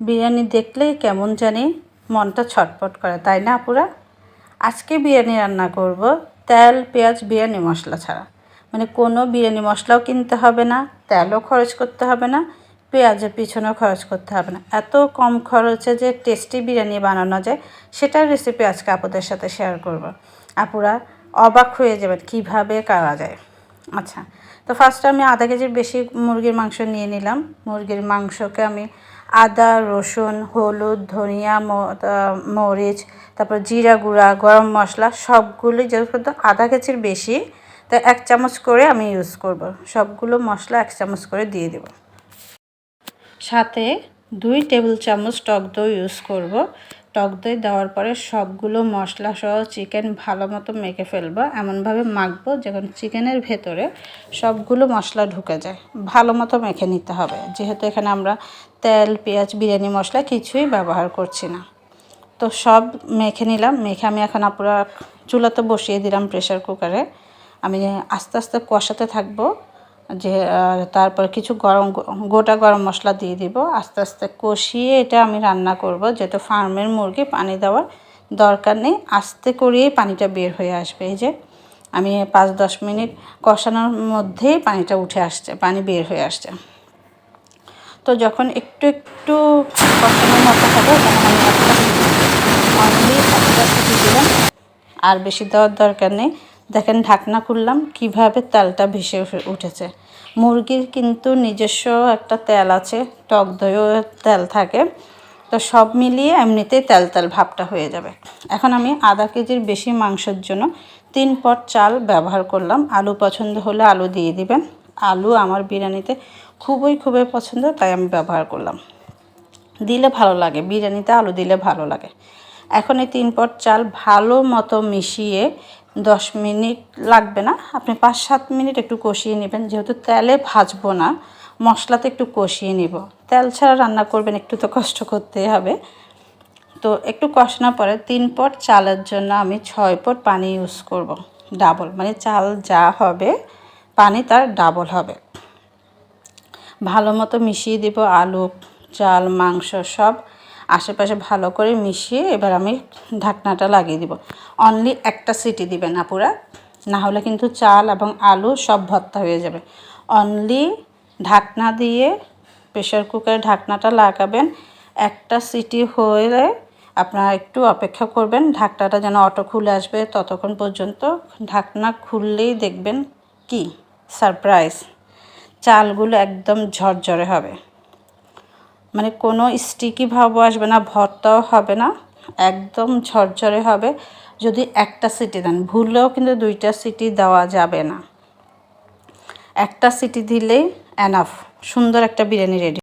বিরিয়ানি দেখলেই কেমন জানি মনটা ছটপট করে, তাই না আপুরা? আজকে বিরিয়ানি রান্না করব তেল, পেঁয়াজ, বিরিয়ানি মশলা ছাড়া। মানে কোনো বিরিয়ানি মশলাও কিনতে হবে না, তেলও খরচ করতে হবে না, পেঁয়াজের পিছনেও খরচ করতে হবে না। এত কম খরচে যে টেস্টি বিরিয়ানি বানানো যায়, সেটার রেসিপি আজকে আপুদের সাথে শেয়ার করব। আপুরা অবাক হয়ে যাবেন কীভাবে করা যায়। আচ্ছা তো ফার্স্টে আমি আধা কেজির বেশি মুরগির মাংস নিয়ে নিলাম। মুরগির মাংসকে আমি আদা, রসুন, হলুদ, ধনিয়া মরিচ, তারপর জিরা গুঁড়া, গরম মশলা, সবগুলো যেহেতু আধা কেজির বেশি তো এক চামচ করে আমি ইউজ করব। সবগুলো মশলা এক চামচ করে দিয়ে দেব। সাথে দুই টেবিল চামচ টক দই ইউজ করব। টক দই দেওয়ার পরে সবগুলো মশলা সহ চিকেন ভালো মতো মেখে ফেলব। এমনভাবে মাখবো যখন চিকেনের ভেতরে সবগুলো মশলা ঢুকে যায়। ভালো মতো মেখে নিতে হবে। যেহেতু এখানে আমরা তেল, পেঁয়াজ, বিরিয়ানি মশলা কিছুই ব্যবহার করছি না। তো সব মেখে নিলাম। মেখে আমি এখন আপুরা চুলাতে বসিয়ে দিলাম প্রেশার কুকারে। আমি আস্তে আস্তে কষাতে থাকব। যে তারপর কিছু গরম গোটা গরম মশলা দিয়ে দিব। আস্তে আস্তে কষিয়ে এটা আমি রান্না করব। যেহেতু ফার্মের মুরগি, পানি দেওয়ার দরকার নেই। আস্তে করিয়েই পানিটা বের হয়ে আসবে। এই যে, আমি পাঁচ দশ মিনিট কষানোর মধ্যেই পানিটা উঠে আসছে, পানি বের হয়ে আসছে। তো যখন একটু একটু কষানোর মতো হবে, তখন আমি অনলি একটা দিলাম। আর বেশি দেওয়ার দরকার নেই। দেখেন ঢাকনা খুললাম, কীভাবে তেলটা ভেসে উঠেছে। মুরগির কিন্তু নিজস্ব একটা তেল আছে, টক দইও তেল থাকে। তো সব মিলিয়ে এমনিতেই তেল তেল ভাবটা হয়ে যাবে। এখন আমি আধা কেজির বেশি মাংসের জন্য তিন পট চাল ব্যবহার করলাম। আলু পছন্দ হলে আলু দিয়ে দিবেন। আলু আমার বিরিয়ানিতে খুবই খুবই পছন্দ, তাই আমি ব্যবহার করলাম। দিলে ভালো লাগে, বিরিয়ানিতে আলু দিলে ভালো লাগে। এখন এই তিন পট চাল ভালো মতো মিশিয়ে দশ মিনিট লাগবে না। আপনি পাঁচ সাত মিনিট একটু কষিয়ে নেবেন। যেহেতু তেলে ভাজবো না, মশলাতে একটু কষিয়ে নিব। তেল ছাড়া রান্না করবেন, একটু তো কষ্ট করতে হবে। তো একটু কষানোর পরে তিন পট চালের জন্য আমি ছয় পট পানি ইউজ করব। ডাবল মানে চাল যা হবে, পানি তার ডাবল হবে। ভালো মতো মিশিয়ে দিব, আলু, চাল, মাংস সব আশেপাশে ভালো করে মিশিয়ে এবার আমি ঢাকনাটা লাগিয়ে দিব। অনলি একটা সিটি দিবেন আপুরা, না হলে কিন্তু চাল এবং আলু সব ভর্তা হয়ে যাবে। অনলি ঢাকনা দিয়ে প্রেশার কুকারে ঢাকনাটা লাগাবেন। একটা সিটি হলে আপনারা একটু অপেক্ষা করবেন, ঢাকনাটা যেন অটো খুলে আসবে ততক্ষণ পর্যন্ত। ঢাকনা খুললেই দেখবেন কি? সারপ্রাইজ চালগুলো একদম ঝরঝরে হবে। মানে কোনো স্টিকি ভাবও আসবে না ভর্তাও হবে না, একদম ঝরঝরে হবে। যদি একটা সিটি দেন ভুললেও কিন্তু দুইটা সিটি দেওয়া যাবে না। একটা সিটি দিলেই অ্যানাফ সুন্দর একটা বিরিয়ানি রেডি